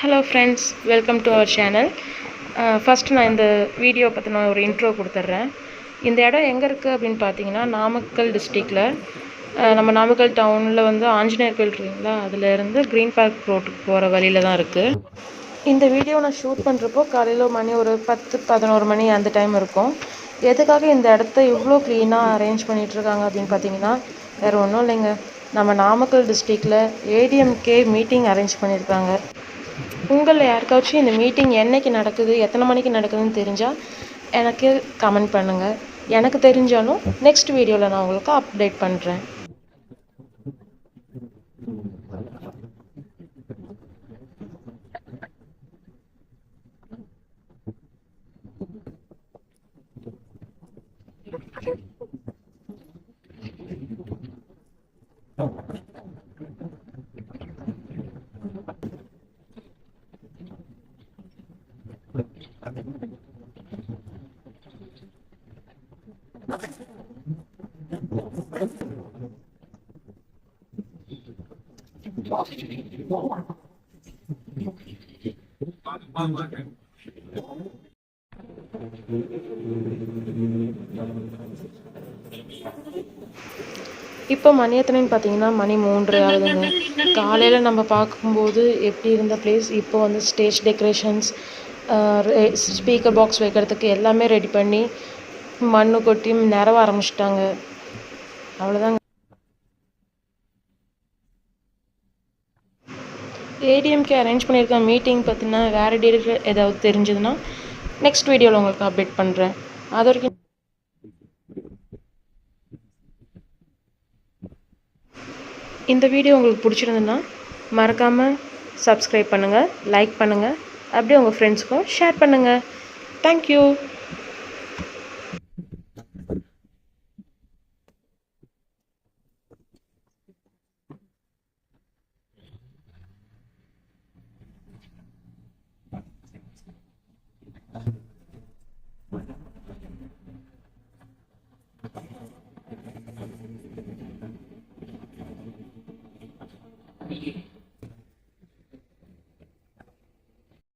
Hello friends welcome to our channel first நான் இந்த video பற்றின ஒரு இன்ட்ரோ கொடுத்துட்றேன் இந்த இடம் எங்கே இருக்குது அப்படின்னு பார்த்தீங்கன்னா நாமக்கல் டிஸ்ட்ரிக்டில் நம்ம நாமக்கல் டவுனில் வந்து ஆஞ்சநேயர் கோயில் இருக்குங்களா? அதுலேருந்து க்ரீன் பார்க் ரோட்டுக்கு போகிற வழியில் தான் இருக்குது இந்த வீடியோ நான் ஷூட் பண்ணுறப்போ காலையில் மணி ஒரு பத்து பதினோரு மணி அந்த டைம் இருக்கும். எதுக்காக இந்த இடத்த இவ்வளோ க்ளீனாக அரேஞ்ச் பண்ணிகிட்ருக்காங்க அப்படின்னு பார்த்தீங்கன்னா வேறு ஒன்றும் இல்லைங்க. நம்ம நாமக்கல் டிஸ்ட்ரிக்டில் ஏடிஎம்கே மீட்டிங் அரேஞ்ச் பண்ணியிருக்காங்க உங்களில் யாருக்காச்சும் இந்த மீட்டிங் என்றைக்கு நடக்குது எத்தனை மணிக்கு நடக்குதுன்னு தெரிஞ்சால் எனக்கு கமெண்ட் பண்ணுங்கள் எனக்கு தெரிஞ்சாலும் நெக்ஸ்ட் வீடியோவில் நான் உங்களுக்கு அப்டேட் பண்ணுறேன் இப்போ மணி எத்தனைன்னு பார்த்தீங்கன்னா மணி மூன்று ஆகுதுங்க காலையில் நம்ம பார்க்கும்போது எப்படி இருந்த பிளேஸ் இப்போ வந்து ஸ்டேஜ் டெக்கரேஷன்ஸ் ஸ்பீக்கர் பாக்ஸ் வைக்கிறதுக்கு எல்லாமே ரெடி பண்ணி மண்ணு கொட்டி நிறவ ஆரம்பிச்சிட்டாங்க. அவ்வளோதாங்க ஏடிஎம்கே அரேஞ்ச் பண்ணியிருக்க மீட்டிங் பார்த்தீங்கன்னா வேறு டீட்டெயில் ஏதாவது தெரிஞ்சதுன்னா நெக்ஸ்ட் வீடியோவில் உங்களுக்கு அப்டேட் பண்ணுறேன் அது வரைக்கும் இந்த வீடியோ உங்களுக்கு பிடிச்சிருந்ததுன்னா மறக்காமல் சப்ஸ்கிரைப் பண்ணுங்கள் லைக் பண்ணுங்கள் அப்படியே உங்கள் ஃப்ரெண்ட்ஸுக்கும் ஷேர் பண்ணுங்கள் தேங்க்யூ